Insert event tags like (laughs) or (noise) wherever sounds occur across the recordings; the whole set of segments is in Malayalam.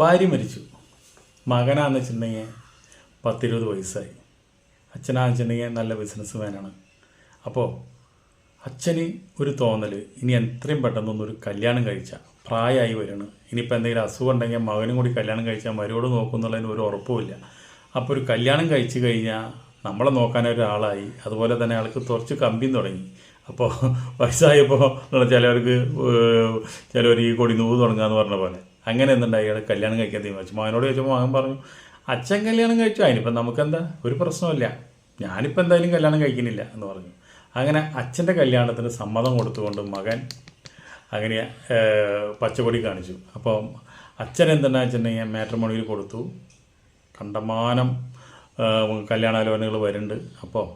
ഭാര്യ മരിച്ചു. മകനാന്ന് വെച്ചിട്ടുണ്ടെങ്കിൽ പത്തിരുപത് വയസ്സായി. അച്ഛനാന്ന് വെച്ചിട്ടുണ്ടെങ്കിൽ നല്ല ബിസിനസ് മാനാണ് അപ്പോൾ അച്ഛന് ഒരു തോന്നൽ ഇനി എത്രയും പെട്ടെന്നൊന്നൊരു കല്യാണം കഴിച്ച. പ്രായമായി വരണം. ഇനിയിപ്പോൾ എന്തെങ്കിലും അസുഖം ഉണ്ടെങ്കിൽ മകനും കൂടി കല്യാണം കഴിച്ചാൽ മരുവോട് നോക്കുന്നുള്ളതിന് ഒരു ഉറപ്പുമില്ല അപ്പോൾ ഒരു കല്യാണം കഴിച്ചു കഴിഞ്ഞാൽ നമ്മളെ നോക്കാൻ ഒരാളായി. അതുപോലെ തന്നെ ആൾക്ക് കുറച്ച് കമ്പിയും തുടങ്ങി. അപ്പോൾ വയസ്സായപ്പോൾ ചിലവർക്ക് ചിലവർ ഈ കൊടി നൂവ് തുടങ്ങാന്ന് പറഞ്ഞ പോലെ. അങ്ങനെ എന്തുണ്ടായി? അയാൾ കല്യാണം കഴിക്കാൻ തീരുമാനിച്ചു. മകനോട് ചോദിച്ചപ്പോൾ മകൻ പറഞ്ഞു അച്ഛൻ കല്യാണം കഴിച്ചു. അതിനിപ്പം നമുക്കെന്താ? ഒരു പ്രശ്നമില്ല ഞാനിപ്പോൾ എന്തായാലും കല്യാണം കഴിക്കുന്നില്ല എന്ന് പറഞ്ഞു. അങ്ങനെ അച്ഛന്റെ കല്യാണത്തിന് സമ്മതം കൊടുത്തുകൊണ്ട് മകൻ അങ്ങനെ പച്ചക്കൊടി കാണിച്ചു. അപ്പോൾ അച്ഛൻ എന്തുണ്ടെന്ന് വെച്ചിട്ടുണ്ടെങ്കിൽ മാട്രിമോണിയിൽ കൊടുത്തു. കണ്ടമാനം കല്യാണാലോചനകൾ വരുന്നുണ്ട്. അപ്പോൾ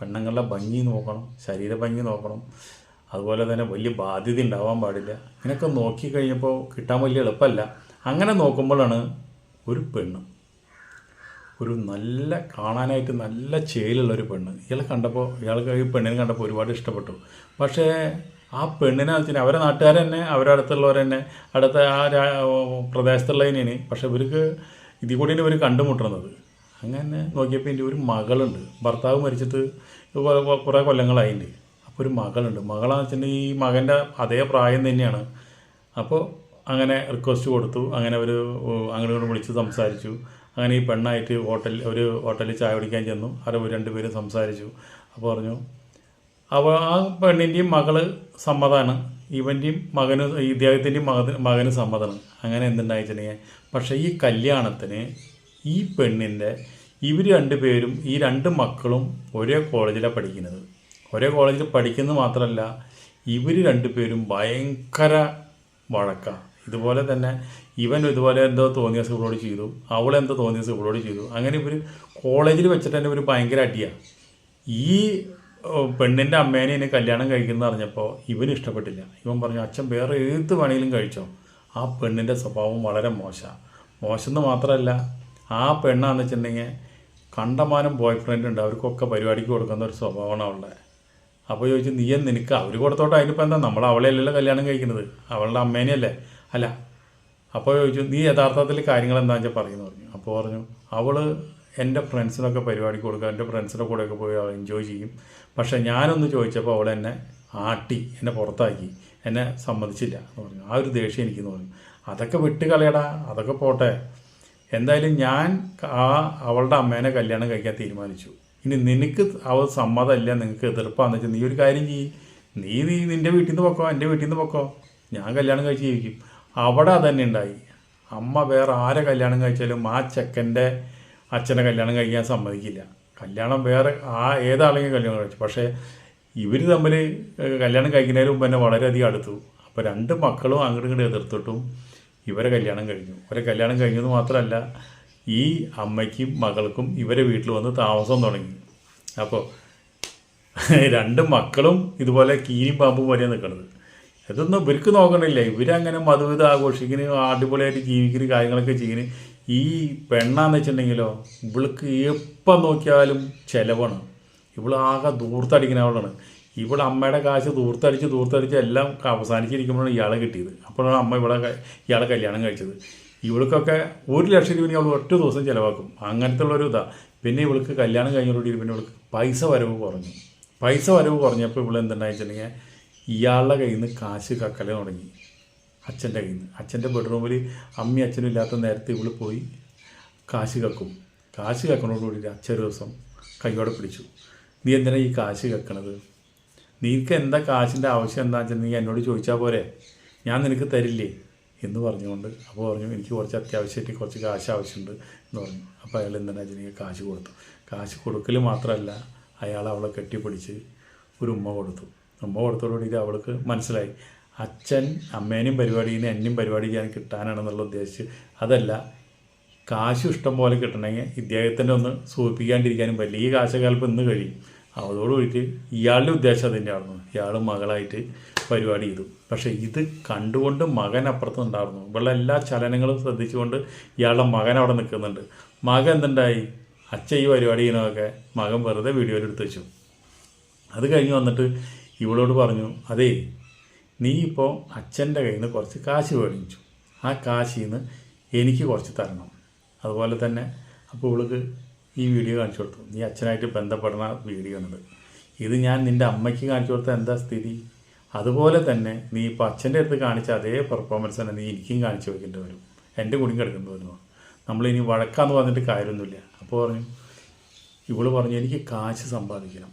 പെണ്ണുങ്ങളുടെ ഭംഗി നോക്കണം ശരീര ഭംഗി നോക്കണം. അതുപോലെ തന്നെ വലിയ ബാധ്യത ഉണ്ടാവാൻ പാടില്ല. ഇങ്ങനെയൊക്കെ നോക്കി കഴിഞ്ഞപ്പോൾ കിട്ടാൻ വലിയ എളുപ്പമല്ല. അങ്ങനെ നോക്കുമ്പോഴാണ് ഒരു പെണ്ണ്. ഒരു നല്ല കാണാനായിട്ട് നല്ല ചേലുള്ള ഒരു പെണ്ണ്. ഇയാളെ കണ്ടപ്പോൾ ഇയാൾക്ക് ഈ പെണ്ണിനെ കണ്ടപ്പോൾ ഒരുപാട് ഇഷ്ടപ്പെട്ടു. പക്ഷേ ആ പെണ്ണിനെ വെച്ചാൽ അവരെ നാട്ടുകാർ തന്നെ അടുത്തുള്ളവർ തന്നെ അടുത്ത ആ പ്രദേശത്തുള്ളതിനാണ് പക്ഷെ ഇവർക്ക് ഇതിൽ കൂടിയാണ് ഇവർ കണ്ടുമുട്ടുന്നത്. അങ്ങനെ നോക്കിയപ്പോൾ എന്റെ ഒരു മകളുണ്ട്. ഭർത്താവ് മരിച്ചിട്ട് കുറേ കൊല്ലങ്ങളായിട്ടുണ്ട് ഒരു മകളുണ്ട്. മകളാന്ന് വെച്ചിട്ടുണ്ടെങ്കിൽ ഈ മകന്റെ അതേ പ്രായം തന്നെയാണ്. അപ്പോൾ അങ്ങനെ റിക്വസ്റ്റ് കൊടുത്തു. അങ്ങനെ ഒരു അങ്ങോട്ട് വിളിച്ച് സംസാരിച്ചു. അങ്ങനെ ഈ പെണ്ണായിട്ട് ഹോട്ടൽ ഒരു ഹോട്ടലിൽ ചായ കുടിക്കാൻ ചെന്നു. അവർ രണ്ടുപേരും സംസാരിച്ചു. അപ്പോൾ പറഞ്ഞു അപ്പോൾ ആ പെണ്ണിന്റെയും മകൾ സമ്മതമാണ് ഇവന്റെയും മകന് ഇദ്ദേഹത്തിന്റെയും മകന് മകന് സമ്മതമാണ് അങ്ങനെ എന്തുണ്ടായിട്ടുണ്ടെങ്കിൽ പക്ഷേ ഈ കല്യാണത്തിന് ഈ പെണ്ണിന്റെ ഇവർ രണ്ടുപേരും ഈ രണ്ട് മക്കളും ഒരേ കോളേജിലാണ് പഠിക്കുന്നത്. ഒരേ കോളേജിൽ പഠിക്കുന്നത് മാത്രമല്ല ഇവർ രണ്ടുപേരും ഭയങ്കര വഴക്കാണ് ഇതുപോലെ തന്നെ ഇവൻ ഇതുപോലെ എന്തോ തോന്നിയ ഇവളോട് ചെയ്തു അവളെന്തോ തോന്നിയ ഇവളോട് ചെയ്തു. അങ്ങനെ ഇവർ കോളേജിൽ വെച്ചിട്ട് തന്നെ ഇവർ ഭയങ്കര അടിയാണ് ഈ പെണ്ണിന്റെ അമ്മേനെ ഇനി കല്യാണം കഴിക്കുന്ന അറിഞ്ഞപ്പോൾ ഇവന് ഇഷ്ടപ്പെട്ടില്ല. ഇവൻ പറഞ്ഞു അച്ഛൻ വേറെ ഏത് വേണമെങ്കിലും കഴിച്ചോ? ആ പെണ്ണിന്റെ സ്വഭാവം വളരെ മോശമാണ് മോശം. എന്ന് മാത്രമല്ല ആ പെണ്ണാന്ന് വെച്ചിട്ടുണ്ടെങ്കിൽ കണ്ടമാനം ബോയ് ഫ്രണ്ട് ഉണ്ട് അവർക്കൊക്കെ പരിപാടിക്ക് കൊടുക്കുന്ന ഒരു സ്വഭാവമാണ് അവളുടെ. അപ്പോൾ ചോദിച്ചു നീ നിനക്ക് അവർ കൊടുത്തോട്ടെ? അതിനിപ്പോൾ എന്താ? നമ്മൾ അവളെ അല്ലല്ലോ കല്യാണം കഴിക്കുന്നത്. അവളുടെ അമ്മേനെയല്ലേ അല്ല? അപ്പോൾ ചോദിച്ചു നീ യഥാർത്ഥത്തിൽ കാര്യങ്ങൾ എന്താണെന്ന് വെച്ചാൽ പറയുന്നു? പറഞ്ഞു. അപ്പോൾ പറഞ്ഞു അവൾ എന്റെ ഫ്രണ്ട്സിനൊക്കെ പരിപാടി കൊടുക്കുക എന്റെ ഫ്രണ്ട്സിന്റെ കൂടെയൊക്കെ പോയി അവൾ എൻജോയ് ചെയ്യും. പക്ഷേ ഞാനൊന്ന് ചോദിച്ചപ്പോൾ അവൾ എന്നെ ആട്ടി എന്നെ പുറത്താക്കി എന്നെ സമ്മതിച്ചില്ല എന്ന് പറഞ്ഞു. ആ ഒരു ദേഷ്യം എനിക്കെന്ന് പറഞ്ഞു. അതൊക്കെ വിട്ട് കളയടാ അതൊക്കെ പോട്ടെ. എന്തായാലും ഞാൻ ആ അവളുടെ അമ്മേനെ കല്യാണം കഴിക്കാൻ തീരുമാനിച്ചു. ഇനി നിനക്ക് അവ സമ്മതമല്ല നിങ്ങൾക്ക് എതിർപ്പാന്ന് വെച്ചാൽ നീ ഒരു കാര്യം ചെയ്യും. നീ നീ നിന്റെ വീട്ടിൽ നിന്ന് പൊക്കോ എന്റെ വീട്ടിൽ നിന്ന് പൊക്കോ. ഞാൻ കല്യാണം കഴിച്ച് ജീവിക്കും. അവിടെ അതന്നെ ഉണ്ടായി. അമ്മ വേറെ ആരെ കല്യാണം കഴിച്ചാലും ആ ചെക്കന്റെ അച്ഛനെ കല്യാണം കഴിക്കാൻ സമ്മതിക്കില്ല. കല്യാണം വേറെ ആ ഏതാളെങ്കിലും കല്യാണം കഴിച്ചു. പക്ഷേ ഇവർ തമ്മിൽ കല്യാണം കഴിക്കുന്നതിന് മുമ്പ് തന്നെ വളരെയധികം അടുത്തു. അപ്പോൾ രണ്ട് മക്കളും അങ്ങോട്ടും ഇങ്ങോട്ടും എതിർത്തിട്ടും ഇവരെ കല്യാണം കഴിഞ്ഞു. ഇവരെ കല്യാണം കഴിഞ്ഞത് മാത്രമല്ല ഈ അമ്മയ്ക്കും മകൾക്കും ഇവരെ വീട്ടിൽ വന്ന് താമസം തുടങ്ങി. അപ്പോൾ (laughs) രണ്ട് മക്കളും ഇതുപോലെ കീരിയും പാമ്പും പോലെ നിൽക്കുന്നത്. ഇതൊന്നും ഇവർക്ക് നോക്കണില്ല. ഇവരങ്ങനെ മധുവിധ ആഘോഷിക്കുന്ന അടിപൊളിയായിട്ട് ജീവിക്കുന്ന കാര്യങ്ങളൊക്കെ ചെയ്യുന്ന ഈ പെണ്ണാന്ന് വെച്ചിട്ടുണ്ടെങ്കിലോ ഇവൾക്ക് എപ്പം നോക്കിയാലും ചിലവാണ്. ഇവളാകെ ദൂർത്തടിക്കുന്നവളാണ് ഇവൾ അമ്മയുടെ കാശ് ദൂർത്തടിച്ച് ദൂർത്തടിച്ച് എല്ലാം അവസാനിച്ചിരിക്കുമ്പോഴാണ് ഇയാളെ കിട്ടിയത്. അപ്പോഴാണ് അമ്മ ഇവളെ ഇയാളെ കല്യാണം കഴിച്ചത്. ഇവൾക്കൊക്കെ ഒരു ലക്ഷം രൂപ അവൾ ഒറ്റ ദിവസം ചിലവാക്കും. അങ്ങനത്തെ ഉള്ളൊരു ഇതാ പിന്നെ ഇവൾക്ക് കല്യാണം കഴിഞ്ഞോടി പിന്നെ ഇവൾക്ക് പൈസ വരവ് കുറഞ്ഞു. പൈസ വരവ് കുറഞ്ഞപ്പോൾ ഇവൾ എന്തുണ്ടായി വെച്ചിട്ടുണ്ടെങ്കിൽ ഇയാളുടെ കയ്യിൽ നിന്ന് കാശ് കക്കല തുടങ്ങി. അച്ഛന്റെ കയ്യിൽ നിന്ന്. അച്ഛന്റെ ബെഡ്റൂമിൽ അമ്മയും അച്ഛനും ഇല്ലാത്ത നേരത്തെ ഇവൾ പോയി കാശ് കക്കും. കാശ് കക്കണോടുകൂടി അച്ഛൻ ഒരു ദിവസം കൈയോടെ പിടിച്ചു. നീ എന്തിനാ ഈ കാശ് കക്കണത്? നിനക്ക് എന്താ കാശിന്റെ ആവശ്യം എന്താ നീ എന്നോട് ചോദിച്ചാൽ പോരെ. ഞാൻ നിനക്ക് തരില്ലേ? എന്ന് പറഞ്ഞുകൊണ്ട് അപ്പോൾ പറഞ്ഞു എനിക്ക് കുറച്ച് അത്യാവശ്യമായിട്ട് കുറച്ച് കാശ് ആവശ്യമുണ്ട് എന്ന് പറഞ്ഞു. അപ്പോൾ അയാൾ എന്തിനാ വെച്ചിട്ടുണ്ടെങ്കിൽ കാശ് കൊടുത്തു? കാശ് കൊടുക്കൽ മാത്രമല്ല അയാൾ അവളെ കെട്ടിപ്പിടിച്ച് ഒരു ഉമ്മ കൊടുത്തു. ഉമ്മ കൊടുത്തോടുകൂടി ഇത് അവൾക്ക് മനസ്സിലായി. അച്ഛൻ അമ്മേനെയും പരിപാടി ചെയ്യുന്ന എന്നെയും പരിപാടി ചെയ്യാൻ കിട്ടാനാണെന്നുള്ള ഉദ്ദേശിച്ച് അതല്ല കാശ് ഇഷ്ടം പോലെ കിട്ടണമെങ്കിൽ ഇദ്ദേഹത്തിന്റെ ഒന്ന് സൂചിപ്പിക്കാണ്ടിരിക്കാനും പറ്റില്ല ഈ കാശകാലപ്പം ഇന്ന് കഴിയും. അതോടുകൂടിയിട്ട് ഇയാളുടെ ഉദ്ദേശം അതിന്റെ ആയിരുന്നു. ഇയാൾ മകളായിട്ട് പരിപാടി ചെയ്തു. പക്ഷേ ഇത് കണ്ടുകൊണ്ട് മകൻ അപ്പുറത്തുണ്ടായിരുന്നു ഇവളുടെ എല്ലാ ചലനങ്ങളും ശ്രദ്ധിച്ചുകൊണ്ട് ഇയാളുടെ മകൻ അവിടെ നിൽക്കുന്നുണ്ട്. മകൻ എന്തുണ്ടായി? അച്ഛ ഈ പരിപാടി ചെയ്യണമൊക്കെ മകൻ വെറുതെ വീഡിയോയിൽ എടുത്ത് വെച്ചു. അത് കഴിഞ്ഞ് വന്നിട്ട് ഇവളോട് പറഞ്ഞു അതേ നീ ഇപ്പോൾ അച്ഛന്റെ കയ്യിൽ നിന്ന് കുറച്ച് കാശ് മേടിച്ചു. ആ കാശിൽ നിന്ന് എനിക്ക് കുറച്ച് തരണം. അതുപോലെ തന്നെ അപ്പോൾ ഇവൾക്ക് ഈ വീഡിയോ കാണിച്ചു കൊടുത്തു. നീ അച്ഛനായിട്ട് ബന്ധപ്പെടുന്ന വീഡിയോ ആണിത്. ഇത് ഞാൻ നിന്റെ അമ്മയ്ക്ക് കാണിച്ചു കൊടുത്ത എന്താ സ്ഥിതി? അതുപോലെ തന്നെ നീ ഇപ്പോൾ അച്ഛന്റെ അടുത്ത് കാണിച്ച അതേ പെർഫോമൻസ് തന്നെ നീ എനിക്കും കാണിച്ചു വെക്കേണ്ടി വരും. എന്റെ കൂടി കിടക്കേണ്ടി വരുന്നു നമ്മളിനി വഴക്കാന്ന് പറഞ്ഞിട്ട് കാര്യമൊന്നുമില്ല. അപ്പോൾ പറഞ്ഞു ഇവൾ പറഞ്ഞു എനിക്ക് കാശ് സമ്പാദിക്കണം.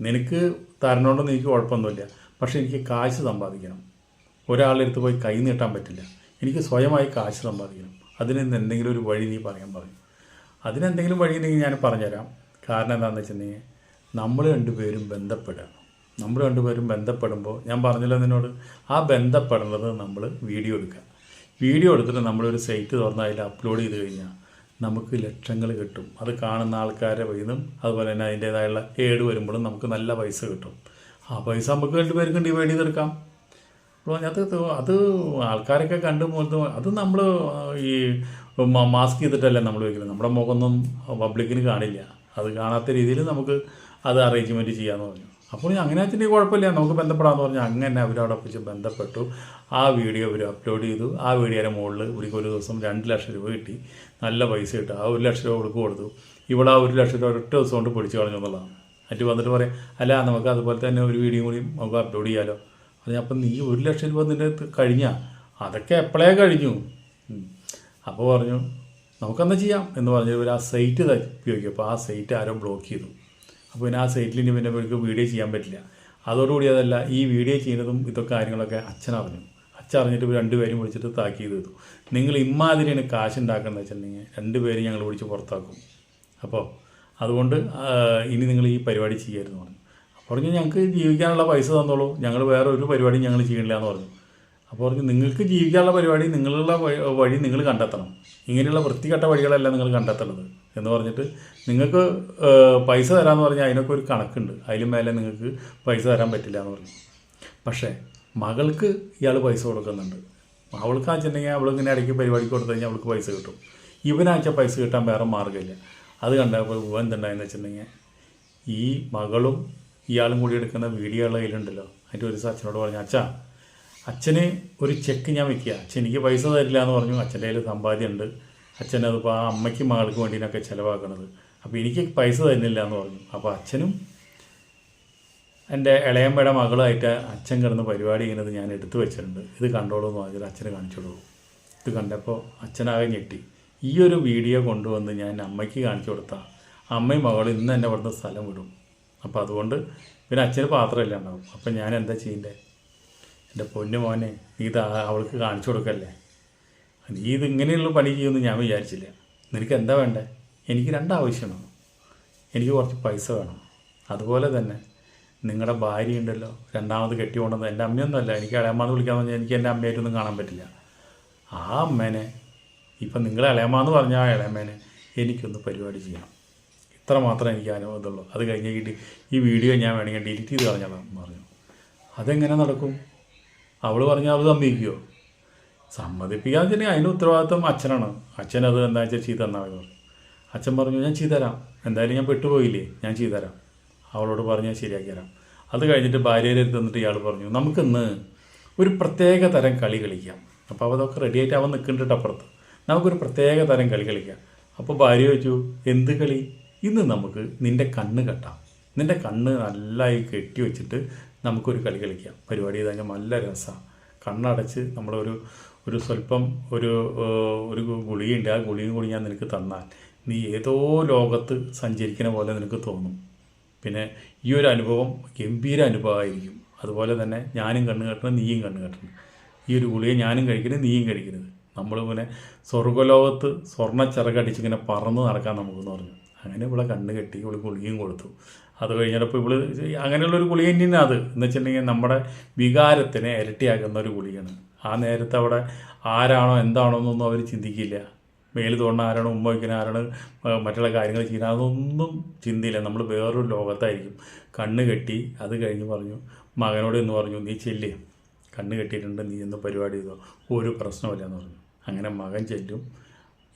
നിനക്ക് തരണോണ്ടെന്ന് എനിക്ക് കുഴപ്പമൊന്നുമില്ല. പക്ഷെ എനിക്ക് കാശ് സമ്പാദിക്കണം. ഒരാളുടെ അടുത്ത് പോയി കൈ നീട്ടാൻ പറ്റില്ല. എനിക്ക് സ്വയമായി കാശ് സമ്പാദിക്കണം. അതിന് എന്തെങ്കിലും ഒരു വഴി നീ പറയാൻ പറയും. അതിനെന്തെങ്കിലും വഴി ഉണ്ടെങ്കിൽ ഞാൻ പറഞ്ഞുതരാം. കാരണം എന്താണെന്ന് വെച്ചിട്ടുണ്ടെങ്കിൽ നമ്മൾ രണ്ടുപേരും ബന്ധപ്പെടുക. നമ്മൾ രണ്ടുപേരും ബന്ധപ്പെടുമ്പോൾ ഞാൻ പറഞ്ഞല്ലോ നിന്നോട്? ആ ബന്ധപ്പെടുന്നത് നമ്മൾ വീഡിയോ എടുക്കുക. വീഡിയോ എടുത്തിട്ട് നമ്മളൊരു സൈറ്റ് തുറന്ന് അതിൽ അപ്ലോഡ് ചെയ്ത് കഴിഞ്ഞാൽ നമുക്ക് ലക്ഷങ്ങൾ കിട്ടും. അത് കാണുന്ന ആൾക്കാരെ കയ്യിൽ അതുപോലെ തന്നെ അതിന്റേതായുള്ള ഏട് വരുമ്പോഴും നമുക്ക് നല്ല പൈസ കിട്ടും. ആ പൈസ നമുക്ക് രണ്ടുപേർക്കും ഡിവൈഡ് ചെയ്തെടുക്കാം. അപ്പോൾ അതിനകത്ത് അത് ആൾക്കാരൊക്കെ കണ്ടു പോലത്തെ അത് നമ്മൾ ഈ മാസ്ക് ചെയ്തിട്ടല്ലേ നമ്മൾ വയ്ക്കുന്നത് നമ്മുടെ മുഖമൊന്നും പബ്ലിക്കിന് കാണില്ല. അത് കാണാത്ത രീതിയിൽ നമുക്ക് അത് അറേഞ്ച്മെന്റ് ചെയ്യാമെന്ന് പറഞ്ഞു. അപ്പോൾ അങ്ങനെ വെച്ചിട്ടുണ്ടെങ്കിൽ കുഴപ്പമില്ല. നമുക്ക് ബന്ധപ്പെടാമെന്ന് പറഞ്ഞാൽ അങ്ങനെ അവരവിടെ വെച്ച് ബന്ധപ്പെട്ടു. ആ വീഡിയോ അവർ അപ്ലോഡ് ചെയ്തു. ആ വീഡിയോയുടെ മുകളിൽ ഇവർക്ക് ഒരു ദിവസം രണ്ട് ലക്ഷം രൂപ കിട്ടി. നല്ല പൈസ കിട്ടും. ആ ഒരു ലക്ഷം രൂപ ഇവൾക്ക് കൊടുത്തു. ഇവിടെ ആ ഒരു ലക്ഷം രൂപ ഒറ്റ ദിവസം കൊണ്ട് പൊടിച്ചു കളഞ്ഞു എന്നുള്ളതാണ്. എന്നിട്ട് വന്നിട്ട് പറയാം അല്ല നമുക്ക് അതുപോലെ തന്നെ ഒരു വീഡിയോ കൂടി നമുക്ക് അപ്ലോഡ് ചെയ്യാമല്ലോ അത് അപ്പം നീ ഒരു ലക്ഷം രൂപ നിന്റെ കഴിഞ്ഞാൽ അതൊക്കെ എപ്പോഴേ കഴിഞ്ഞു? അപ്പോൾ പറഞ്ഞു നമുക്കെന്താ ചെയ്യാം എന്ന് പറഞ്ഞു ഒരു ആ സൈറ്റ് ഉപയോഗിക്കും അപ്പോൾ ആ സൈറ്റ് ആരോ ബ്ലോക്ക് ചെയ്തു. അപ്പോൾ പിന്നെ ആ സൈറ്റിൽ ഇനി പിന്നെ ഇവർക്ക് വീഡിയോ ചെയ്യാൻ പറ്റില്ല. അതോടുകൂടി അതല്ല ഈ വീഡിയോ ചെയ്യുന്നതും ഇതൊക്കെ കാര്യങ്ങളൊക്കെ അച്ഛൻ അറിഞ്ഞു അച്ഛൻ അറിഞ്ഞിട്ട് രണ്ടുപേരും വിളിച്ചിട്ട് താക്കി ചെയ്തു. നിങ്ങൾ ഇമ്മാതിരിയാണ് കാശ് ഉണ്ടാക്കുന്നത് വെച്ചിട്ടുണ്ടെങ്കിൽ രണ്ടുപേരും ഞങ്ങൾ വിളിച്ച് പുറത്താക്കും. അപ്പോൾ അതുകൊണ്ട് ഇനി നിങ്ങൾ ഈ പരിപാടി ചെയ്യരുതെന്ന് പറഞ്ഞു. അപ്പോൾ പറഞ്ഞു ഞങ്ങൾക്ക് ജീവിക്കാനുള്ള പൈസ തന്നോളൂ. ഞങ്ങൾ വേറെ ഒരു പരിപാടിയും ഞങ്ങൾ ചെയ്യണില്ല എന്ന് പറഞ്ഞു. അപ്പോൾ പറഞ്ഞു നിങ്ങൾക്ക് ജീവിക്കാനുള്ള പരിപാടി നിങ്ങളുള്ള വഴി നിങ്ങൾ കണ്ടെത്തണം. ഇങ്ങനെയുള്ള വൃത്തികെട്ട വഴികളല്ല നിങ്ങൾ കണ്ടെത്തേണ്ടത് എന്ന് പറഞ്ഞിട്ട് നിങ്ങൾക്ക് പൈസ തരാമെന്ന് പറഞ്ഞാൽ അതിനൊക്കെ ഒരു കണക്കുണ്ട്. അതിലും മേലെ നിങ്ങൾക്ക് പൈസ തരാൻ പറ്റില്ല എന്ന് പറഞ്ഞു. പക്ഷേ മകൾക്ക് ഇയാൾ പൈസ കൊടുക്കുന്നുണ്ട്. അവൾക്ക് വെച്ചിട്ടുണ്ടെങ്കിൽ അവളിങ്ങനെ ഇടയ്ക്ക് പരിപാടിക്ക് കൊടുത്തു കഴിഞ്ഞാൽ അവൾക്ക് പൈസ കിട്ടും. ഇവനാച്ച പൈസ കിട്ടാൻ വേറെ മാർഗമില്ല. അത് കണ്ടപ്പോൾ ഇവൻ എന്തുണ്ടായെന്ന് വെച്ചിട്ടുണ്ടെങ്കിൽ ഈ മകളും ഇയാളും കൂടി എടുക്കുന്ന വീഡിയോകൾ കയ്യിലുണ്ടല്ലോ. അതിന്റെ ഒരു സച്ചിനോട് പറഞ്ഞു അച്ഛാ അച്ഛന് ഒരു ചെക്ക് ഞാൻ വെക്കുക. അച്ഛൻ എനിക്ക് പൈസ തരില്ല എന്ന് പറഞ്ഞു. അച്ഛന്റെ കയ്യിൽ സമ്പാദ്യമുണ്ട്. അച്ഛൻ അതിപ്പോൾ ആ അമ്മയ്ക്കും മകൾക്ക് വേണ്ടിനൊക്കെ ചിലവാക്കണത്. അപ്പോൾ എനിക്ക് പൈസ തരുന്നില്ല എന്ന് പറഞ്ഞു. അപ്പോൾ അച്ഛനും എന്റെ ഇളയമ്മയുടെ മകളായിട്ട് അച്ഛൻ കിടന്ന് പരിപാടി ചെയ്യുന്നത് ഞാൻ എടുത്തു വെച്ചിട്ടുണ്ട്. ഇത് കണ്ടോളൂ എന്ന് പറഞ്ഞാൽ അച്ഛന് കാണിച്ചോളൂ ഇത് കണ്ടപ്പോൾ അച്ഛനാകെ ഞെട്ടി. ഈ ഒരു വീഡിയോ കൊണ്ടുവന്ന് ഞാൻ അമ്മയ്ക്ക് കാണിച്ചു കൊടുത്താൽ അമ്മയും മകളും ഇന്ന് എന്നെ സ്ഥലം വിടും. അപ്പോൾ അതുകൊണ്ട് പിന്നെ അച്ഛന് പാത്രമില്ല ഉണ്ടാവും. അപ്പം ഞാൻ എന്താ ചെയ്യണ്ടേ? എന്റെ പൊന്നു മോനെ നീ ഇത് അവൾക്ക് കാണിച്ചു കൊടുക്കല്ലേ? നീ ഇത് ഇങ്ങനെയുള്ള പണി ചെയ്യുമെന്ന് ഞാൻ വിചാരിച്ചില്ല. നിനക്ക് എന്താ വേണ്ടേ? എനിക്ക് രണ്ടാവശ്യമാണ്. എനിക്ക് കുറച്ച് പൈസ വേണം. അതുപോലെ തന്നെ നിങ്ങളുടെ ഭാര്യ ഉണ്ടല്ലോ രണ്ടാമത് കെട്ടിക്കൊണ്ടത് എന്റെ അമ്മയൊന്നുമല്ല. എനിക്ക് ഇളയമ്മാന്ന് വിളിക്കാൻ പറഞ്ഞാൽ എനിക്ക് എന്റെ അമ്മയായിട്ടൊന്നും കാണാൻ പറ്റില്ല. ആ അമ്മേനെ ഇപ്പം നിങ്ങൾ ഇളയമ്മാന്ന് പറഞ്ഞ ആ ഇളയമ്മേനെ എനിക്കൊന്ന് പരിപാടി ചെയ്യണം. ഇത്ര മാത്രം എനിക്ക് അനുഭവത്തുള്ളൂ അത് കഴിഞ്ഞിട്ട് ഈ വീഡിയോ ഞാൻ വേണമെങ്കിൽ ഡിലീറ്റ് ചെയ്ത് കളഞ്ഞോളാം പറഞ്ഞു. അതെങ്ങനെ നടക്കും? അവൾ പറഞ്ഞാൽ അവൾ സമ്മതിക്കുമോ സമ്മതിപ്പിക്കാന്ന് വെച്ചിട്ടുണ്ടെങ്കിൽ അതിന്റെ ഉത്തരവാദിത്വം അച്ഛനാണ്. അച്ഛൻ അത് എന്താ വെച്ചാൽ ചെയ്ത് തന്നാൽ പറഞ്ഞു അച്ഛൻ പറഞ്ഞു ഞാൻ ചെയ്തുതരാം എന്തായാലും ഞാൻ പെട്ടുപോയില്ലേ? ഞാൻ ചെയ്തുതരാം അവളോട് പറഞ്ഞ് ഞാൻ ശരിയാക്കി തരാം. അത് കഴിഞ്ഞിട്ട് ഭാര്യയിൽ തന്നിട്ട് ഇയാൾ പറഞ്ഞു നമുക്കിന്ന് ഒരു പ്രത്യേക തരം കളി കളിക്കാം. അപ്പോൾ അവതൊക്കെ റെഡി ആയിട്ട് അവൻ നിൽക്കുന്നുണ്ട് അപ്പുറത്ത്. നമുക്കൊരു പ്രത്യേക തരം കളി കളിക്കാം. അപ്പോൾ ഭാര്യ ചോദിച്ചു എന്ത് കളി? ഇന്ന് നമുക്ക് നിന്റെ കണ്ണ് കെട്ടാം. നിന്റെ കണ്ണ് നല്ലതായി കെട്ടി വെച്ചിട്ട് നമുക്കൊരു കളി കളിക്കാം. പരിപാടി ചെയ്ത് നല്ല രസമാണ് കണ്ണടച്ച് നമ്മളൊരു ഒരു സ്വല്പം ഒരു ഒരു ഗുളികയുണ്ട്. ആ ഗുളികയും കൂടി ഞാൻ നിനക്ക് തന്നാൽ നീ ഏതോ ലോകത്ത് സഞ്ചരിക്കുന്ന പോലെ നിനക്ക് തോന്നും. പിന്നെ ഈ ഒരു അനുഭവം ഗംഭീര അനുഭവമായിരിക്കും. അതുപോലെ തന്നെ ഞാനും കണ്ണു കെട്ടണം നീയും കണ്ണു കെട്ടണം. ഈ ഒരു ഗുളിക ഞാനും കഴിക്കുന്നത് നീയും കഴിക്കരുത്. നമ്മൾ പിന്നെ സ്വർഗലോകത്ത് സ്വർണ ചിറകടിച്ചിങ്ങനെ പറന്ന് നടക്കാൻ നമുക്കെന്ന് പറഞ്ഞു. അങ്ങനെ ഇവിടെ കണ്ണ് കെട്ടി ഇവിടെ ഗുളികയും കൊടുത്തു. അത് കഴിഞ്ഞപ്പോൾ ഇവൾ അങ്ങനെയുള്ള ഒരു ഗുളിക തന്നെയാണ് അത്. എന്ന് വെച്ചിട്ടുണ്ടെങ്കിൽ നമ്മുടെ വികാരത്തിനെ ഇരട്ടിയാക്കുന്ന ഒരു ഗുളികയാണ്. ആ നേരത്തെ അവിടെ ആരാണോ എന്താണോ എന്നൊന്നും അവർ ചിന്തിക്കില്ല. മേൽ തോന്നുന്ന ആരാണ് ഉമ്മ വയ്ക്കുന്ന ആരാണ് മറ്റുള്ള കാര്യങ്ങൾ ചെയ്യുന്നത് അതൊന്നും ചിന്തയില്ല നമ്മൾ വേറൊരു ലോകത്തായിരിക്കും. കണ്ണ് കെട്ടി അത് കഴിഞ്ഞ് പറഞ്ഞു മകനോട് എന്ന് പറഞ്ഞു നീ ചെല്ല്. കണ്ണ് കെട്ടിയിട്ടുണ്ട് നീ എന്ന് പരിപാടി ചെയ്തോ. ഒരു പ്രശ്നമില്ല എന്ന് പറഞ്ഞു. അങ്ങനെ മകൻ ചെല്ലും.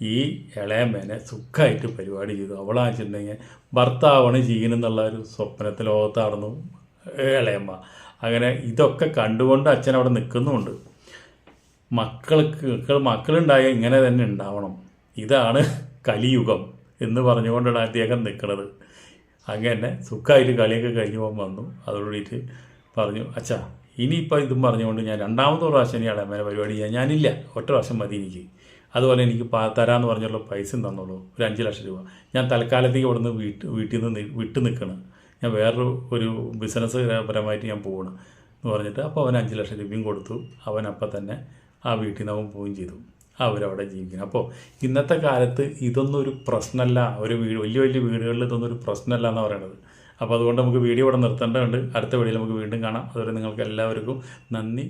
ഈ ഇളയമ്മേനെ സുഖമായിട്ട് പരിപാടി ചെയ്തു. അവളാച്ചിട്ടുണ്ടെങ്കിൽ ഭർത്താവാണ് ചെയ്യുന്നെന്നുള്ള ഒരു സ്വപ്നത്തെ ലോകത്താണെന്നു ഇളയമ്മ. അങ്ങനെ ഇതൊക്കെ കണ്ടുകൊണ്ട് അച്ഛൻ അവിടെ നിൽക്കുന്നുമുണ്ട്. മക്കൾക്ക് മക്കൾ മക്കളുണ്ടായാൽ ഇങ്ങനെ തന്നെ ഉണ്ടാവണം. ഇതാണ് കലിയുഗം എന്ന് പറഞ്ഞുകൊണ്ടാണ് അദ്ദേഹം നിൽക്കുന്നത്. അങ്ങനെ സുഖമായിട്ട് കളിയൊക്കെ കഴിഞ്ഞു പോകാൻ വന്നു. അതോടുകൂടിയിട്ട് പറഞ്ഞു അച്ഛാ ഇനിയിപ്പോൾ ഇതും പറഞ്ഞുകൊണ്ട് ഞാൻ രണ്ടാമത്തെ പ്രാവശ്യം ഇനി ഇളയമ്മേനെ പരിപാടി ചെയ്യാൻ ഞാനില്ല. ഒറ്റ പ്രാവശ്യം മതി എനിക്ക്. അതുപോലെ എനിക്ക് തരാമെന്ന് പറഞ്ഞുള്ള പൈസയും തന്നോളൂ. ഒരു അഞ്ച് ലക്ഷം രൂപ. ഞാൻ തൽക്കാലത്തേക്ക് ഇവിടുന്ന് വീട്ടിൽ വീട്ട് വീട്ടിൽ നിന്ന് വിട്ടു നിൽക്കണം ഞാൻ വേറൊരു ഒരു ബിസിനസ് പരമായിട്ട് ഞാൻ പോകണം എന്ന് പറഞ്ഞിട്ട് അപ്പോൾ അവൻ അഞ്ച് ലക്ഷം രൂപയും കൊടുത്തു. അവൻ അപ്പം തന്നെ ആ വീട്ടിൽ നിന്ന് അവൻ പോവുകയും ചെയ്തു. അവരവിടെ ജീവിക്കണം അപ്പോൾ ഇന്നത്തെ കാലത്ത് ഇതൊന്നും ഒരു പ്രശ്നമല്ല. ഒരു വീട് വലിയ വലിയ വീടുകളിൽ ഇതൊന്നും ഒരു പ്രശ്നമല്ല എന്ന് പറയുന്നത് അപ്പോൾ അതുകൊണ്ട് നമുക്ക് വീഡിയോ ഇവിടെ നിർത്തേണ്ടതുണ്ട്. അടുത്ത വീഡിയോയിൽ നമുക്ക് വീണ്ടും കാണാം. അതുവരെ നിങ്ങൾക്ക് എല്ലാവർക്കും നന്ദി.